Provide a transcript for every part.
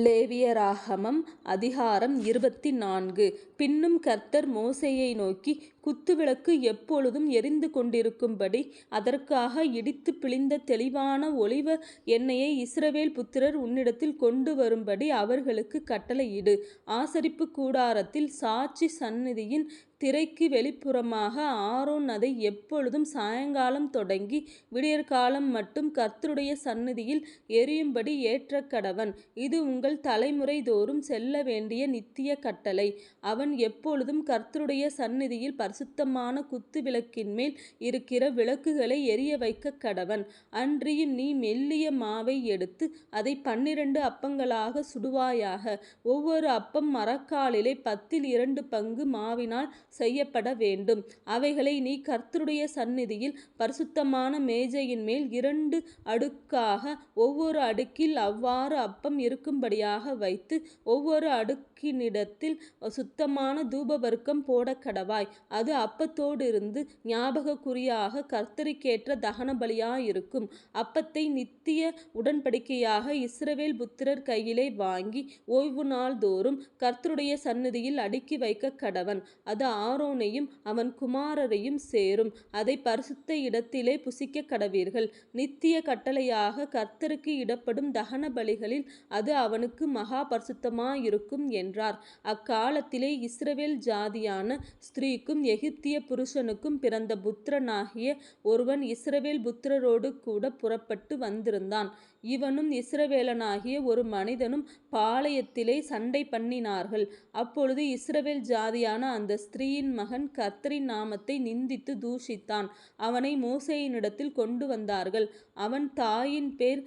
லேவியராகமம் அதிகாரம் இருபத்தி நான்கு. பின்னும் கர்த்தர் மோசேயை நோக்கி குத்துவிளக்கு எப்பொழுதும் எரிந்து கொண்டிருக்கும்படி அதற்காக இடித்து பிழிந்த தெளிவான ஒளிவ எண்ணெயை இஸ்ரவேல் புத்திரர் உன்னிடத்தில் கொண்டு வரும்படி அவர்களுக்கு கட்டளையிடு. ஆசரிப்பு கூடாரத்தில் சாட்சி சந்நிதியின் திரைக்கு வெளிப்புறமாக ஆரோன் அதை எப்பொழுதும் சாயங்காலம் தொடங்கி விடியற்காலம் மட்டும் கர்த்தருடைய சந்நிதியில் எரியும்படி ஏற்ற கடவன் இது உங்கள் தலைமுறைதோறும் செல்ல வேண்டிய நித்திய கட்டளை. அவன் எப்பொழுதும் கர்த்தருடைய சந்நிதியில் பரிசுத்தமான மேல் இருக்கிற விளக்குகளை எரிய வைக்க கடவன். அன்றியும் நீ மெல்லிய மாவை எடுத்து அதை பன்னிரண்டு அப்பங்களாக சுடுவாயாக. ஒவ்வொரு அப்பம் மரக்காலிலே பத்தில் இரண்டு பங்கு மாவினால் செய்யப்பட வேண்டும். அவைகளை நீ கர்த்தருடைய சந்நிதியில் பரிசுத்தமான மேஜையின்மேல் இரண்டு அடுக்காக ஒவ்வொரு அடுக்கில் அவ்வாறு அப்பம் இருக்கும்படியாக வைத்து ஒவ்வொரு அடுக்கினிடத்தில் சுத்தமான தூபவர்க்கம் போடக்கடவாய். அது அப்பத்தோடு அப்பத்தோடிருந்து ஞாபகக்குறியாகக் கர்த்தருக்கேற்ற தகனபலியாயிருக்கும். அப்பத்தை நித்திய உடன்படிக்கையாக இஸ்ரவேல் புத்திரர் கையிலே வாங்கி ஓய்வு நாள்தோறும் கர்த்தருடைய சந்நிதியில் அடுக்கி வைக்க கடவன். அது ஆரோனையும் அவன் குமாரரையும் சேரும். அதை பரிசுத்த இடத்திலே புசிக்க கடவீர்கள். நித்திய கட்டளையாக கர்த்தருக்கு இடப்படும் தகன பலிகளில் அது அவனுக்கு மகா பரிசுத்தமாயிருக்கும் என்றார். அக்காலத்திலே இஸ்ரவேல் ஜாதியான ஸ்திரீக்கும் எகிப்திய புருஷனுக்கும் பிறந்த புத்திரனாகிய ஒருவன் இஸ்ரவேல் புத்திரரோடுகூடப் புறப்பட்டு வந்திருந்தான். இவனும் இஸ்ரவேலனாகிய ஒரு மனிதனும் பாளையத்திலே சண்டை பண்ணினார்கள் அப்பொழுது இஸ்ரவேல் ஜாதியான அந்த ஸ்திரீயின் மகன் கர்த்தரின் நாமத்தை நிந்தித்து தூஷித்தான். அவனை மூசையினிடத்தில் கொண்டு வந்தார்கள். அவன் தாயின் பேர்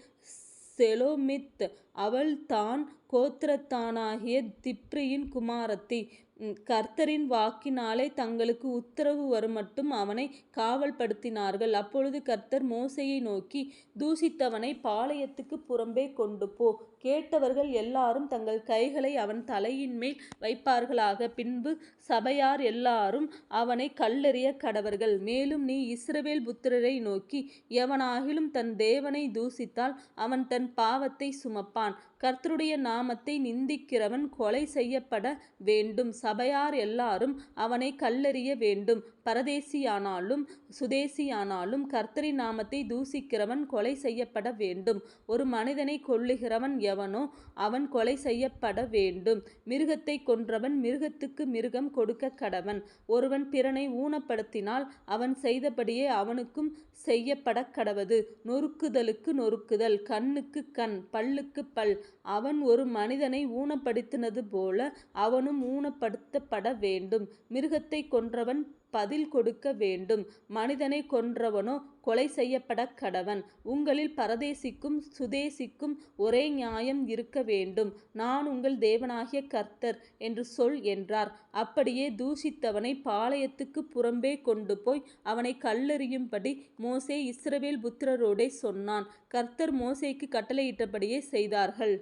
செலோமித். அவள் தான் கோத்திரத்தானாகிய திப்ரியின் குமாரத்தி. கர்த்தரின் வாக்கினாலே தங்களுக்கு உத்தரவு வரும் மட்டும் அவனை காவல்படுத்தினார்கள். அப்பொழுது கர்த்தர் மோசையை நோக்கி தூசித்தவனை பாளையத்துக்குப் புறம்பே கொண்டு போ கேட்டவர்கள் எல்லாரும் தங்கள் கைகளை அவன் தலையின்மேல் வைப்பார்களாக. பின்பு சபையார் எல்லாரும் அவனை கல்லெறிய கடவர்கள். மேலும் நீ இஸ்ரவேல் புத்திரரை நோக்கி எவனாகிலும் தன் தேவனை தூசித்தால் அவன் தன் பாவத்தைச் சுமப்பான். கர்த்தருடைய நாமத்தை நிந்திக்கிறவன் கொலை செய்யப்பட வேண்டும். சபையார் எல்லாரும் அவனை கல்லெறிய வேண்டும். பரதேசியானாலும் சுதேசியானாலும் கர்த்தரி நாமத்தை தூசிக்கிறவன் கொலை செய்யப்பட வேண்டும். ஒரு மனிதனை கொல்லுகிறவன் எவனோ அவன் கொலை செய்யப்பட வேண்டும். மிருகத்தைக் கொன்றவன் மிருகத்துக்கு மிருகம் கொடுக்க கடவன். ஒருவன் பிறனை ஊனப்படுத்தினால் அவன் செய்தபடியே அவனுக்கும் செய்யப்பட கடவது நொறுக்குதலுக்கு நொறுக்குதல் கண்ணுக்குக் கண் பல்லுக்கு பல். அவன் ஒரு மனிதனை ஊனப்படுத்தினது போல அவனும் ஊனப்படுத்தப்பட வேண்டும். மிருகத்தை கொன்றவன் பதில் கொடுக்க வேண்டும். மனிதனை கொன்றவனோ கொலை செய்யப்படக்கடவன். உங்களில் பரதேசிக்கும் சுதேசிக்கும் ஒரே நியாயம் இருக்க வேண்டும். நான் உங்கள் தேவனாகிய கர்த்தர் என்று சொல் என்றார். அப்படியே தூஷித்தவனைப் பாளையத்துக்குப் புறம்பே கொண்டு போய் அவனை கல்லெறியும்படி மோசே இஸ்ரவேல் புத்திரரோடே சொன்னான். கர்த்தர் மோசைக்கு கட்டளையிட்டபடியே செய்தார்கள்.